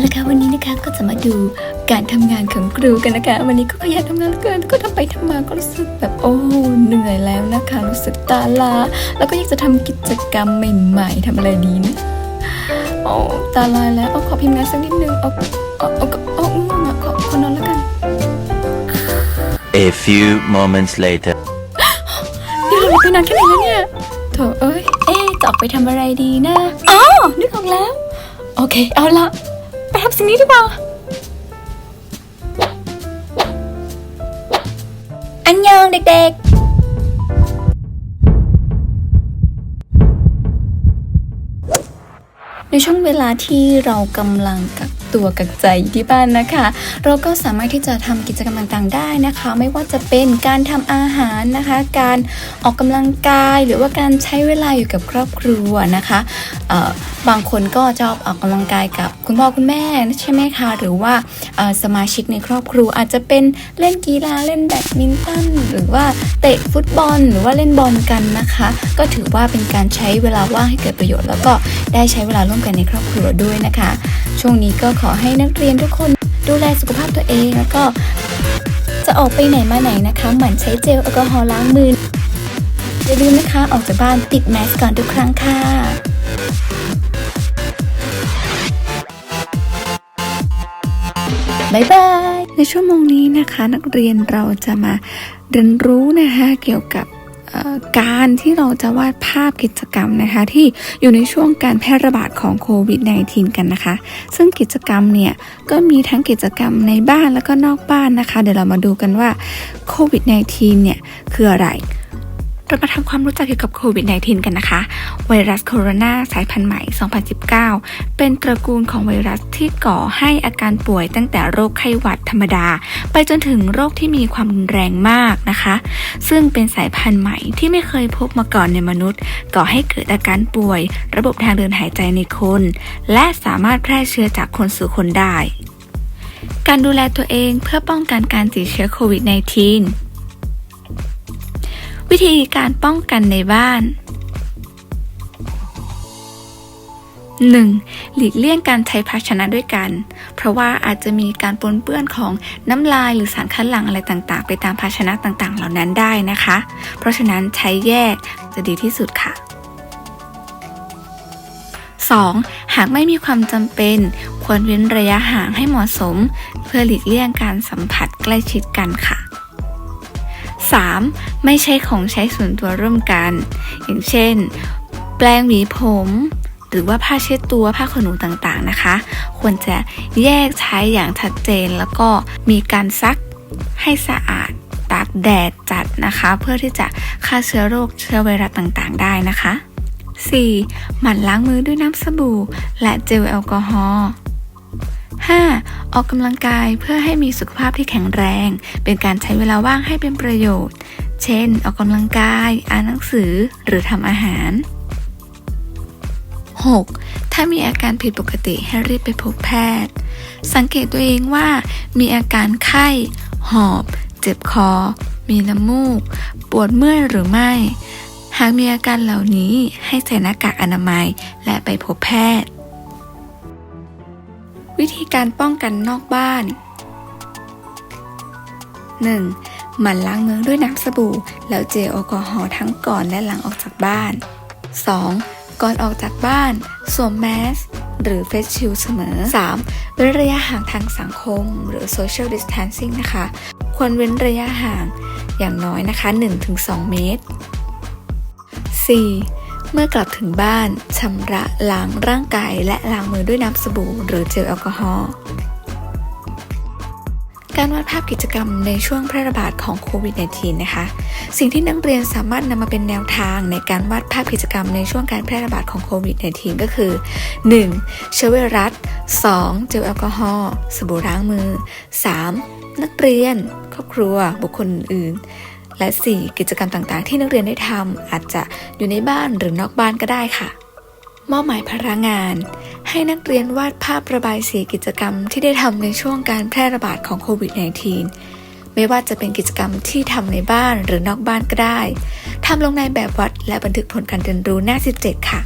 แล้วก็จะมาดูการทำงานของครูกันนะคะ วันนี้ก็ขยันทำงานเหลือเกินก็ทำไปทำมาก็รู้สึกแบบโอ้เหนื่อยแล้วนะคะรู้สึกตาลา แล้วก็อยากจะทำกิจกรรมใหม่ ๆทำอะไรดีนะโอ้ตาลายแล้วเอาขอพิมพ์งานสักนิดนึงเอาเอาเอาเอาง่วงอะขอขอนอนแล้วกัน A few moments later. นี่เราไปนานแค่ไหนแล้วเนี่ยโถเอ้ยเอ๊จะออกไปทำอะไรดีนะอ๋อนึกออกแล้ว โอเค เอาละ ทำสิ่งนี้ดีกว่า อันยองเด็กๆในช่วงเวลาที่เรากำลังกัก ตัวกักใจอยู่ที่บ้านนะคะ เราก็สามารถที่จะทำกิจกรรมต่างๆได้นะคะ ไม่ว่าจะเป็นการทำอาหารนะคะ การออกกำลังกายหรือว่าการใช้เวลาอยู่กับครอบครัวนะคะบางคนก็จะออกกำลังกายกับคุณพ่อคุณแม่ใช่ไหมคะหรือว่าสมาชิกในครอบครัวอาจจะเป็นเล่นกีฬาเล่นแบดมินตันหรือว่าเตะฟุตบอล หรือว่าเล่นบอลกันนะคะ ก็ถือว่าเป็นการใช้เวลาว่างให้เกิดประโยชน์ แล้วก็ได้ใช้เวลาร่วมกันในครอบครัวด้วยนะคะ ช่วงนี้ก็ขอให้นักเรียนทุกคนดูแลสุขภาพตัวเองแล้วก็จะออกไปไหนมาไหนนะคะหมั่นใช้เจลแอลกอฮอล์ล้างมืออย่าลืมนะคะออกจากบ้านติดแมสก่อนทุกครั้งค่ะบายบาย ในชั่วโมงนี้นะคะ นักเรียนเราจะมาเรียนรู้นะคะเกี่ยวกับ การที่เราจะวาดภาพกิจกรรมนะคะที่อยู่ในช่วงการแพร่ระบาดของโควิด -19 กันนะคะ ซึ่งกิจกรรมเนี่ยก็มีทั้งกิจกรรมในบ้านแล้วก็นอกบ้านนะคะ เดี๋ยวเรามาดูกันว่าโควิด -19 เนี่ยคืออะไร เรามาทำความรู้จักเกี่ยวกับโควิด -19 กันนะคะ ไวรัสโคโรนาสายพันธุ์ใหม่ 2019 เป็นตระกูลของไวรัสที่ก่อให้อาการป่วยตั้งแต่โรคไข้หวัดธรรมดา ไปจนถึงโรคที่มีความรุนแรงมากนะคะ ซึ่งเป็นสายพันธุ์ใหม่ที่ไม่เคยพบมาก่อนในมนุษย์ ก่อให้เกิดอาการป่วย ระบบทางเดินหายใจในคน และสามารถแพร่เชื้อจากคนสู่คนได้ การดูแลตัวเองเพื่อป้องกันการติดเชื้อโควิด -19 วิธีการป้องกันในบ้าน 1. หลีกเลี่ยงการใช้ภาชนะด้วยกัน เพราะว่าอาจจะมีการปนเปื้อนของน้ำลายหรือสารคัดหลั่งอะไรต่างๆ ไปตามภาชนะต่างๆ เหล่านั้นได้นะคะ เพราะฉะนั้นใช้แยกจะดีที่สุดค่ะ 2. หากไม่มีความจำเป็น ควรเว้นระยะห่างให้เหมาะสม เพื่อหลีกเลี่ยงการสัมผัสใกล้ชิดกันค่ะ 3. ไม่ใช่ของใช้ส่วนตัวร่วมกัน อย่างเช่น แปรงหวีผม หรือว่าผ้าเช็ดตัวผ้าขนหนูต่างๆนะคะ ควรจะแยกใช้อย่างชัดเจนแล้วก็มีการซักให้สะอาดตากแดดจัดนะคะ เพื่อที่จะฆ่าเชื้อโรคเชื้อไวรัสต่างๆ ได้นะคะ 4. หมั่นล้างมือด้วยน้ำสบู่ และเจลแอลกอฮอล์ 5. ออกกำลังกายเพื่อให้มีสุขภาพที่แข็งแรง เป็นการใช้เวลาว่างให้เป็นประโยชน์ เช่น ออกกำลังกาย อ่านหนังสือ หรือทำอาหาร 6. ถ้ามีอาการผิดปกติให้รีบไปพบแพทย์ สังเกตตัวเองว่ามีอาการไข้ หอบ เจ็บคอ มีน้ำมูก ปวดเมื่อยหรือไม่ หากมีอาการเหล่านี้ให้ใส่หน้ากากอนามัยและไปพบแพทย์ วิธีการป้องกันนอกบ้าน 1. หมั่นล้างมือด้วยน้ำสบู่ แล้วเจลแอลกอฮอล์ทั้งก่อนและหลังออกจากบ้าน 2. ก่อนออกจากบ้าน สวมแมสหรือเฟสชิลเสมอ 3. เว้นระยะห่างทางสังคม หรือ social distancing นะคะ ควรเว้นระยะห่างอย่างน้อยนะคะ 1-2 เมตร 4. เมื่อกลับถึงบ้านชำระล้างร่างกายและล้างมือด้วยน้ำสบู่หรือเจลแอลกอฮอล์การวาดภาพกิจกรรมในช่วงแพร่ระบาดของโควิด -19 นะคะ สิ่งที่นักเรียนสามารถนำมาเป็นแนวทางในการวาดภาพกิจกรรมในช่วงการแพร่ระบาดของโควิด -19 ก็คือ 1. เชื้อไวรัส 2. เจลแอลกอฮอล์สบู่ล้างมือ 3. นักเรียน ครอบครัว บุคคลอื่น และ 4. กิจกรรมต่างๆ ที่นักเรียนได้ทำอาจจะอยู่ในบ้านหรือนอกบ้านก็ได้ค่ะ มอบหมายพลังงาน ให้นักเรียนวาดภาพระบายสีกิจกรรมที่ได้ทำในช่วงการแพร่ระบาดของโควิด -19 ไม่ว่าจะเป็นกิจกรรมที่ทำในบ้านหรือนอกบ้านก็ได้ทำลงในแบบวัดและบันทึกผลการเรียนรู้หน้า 17 ค่ะ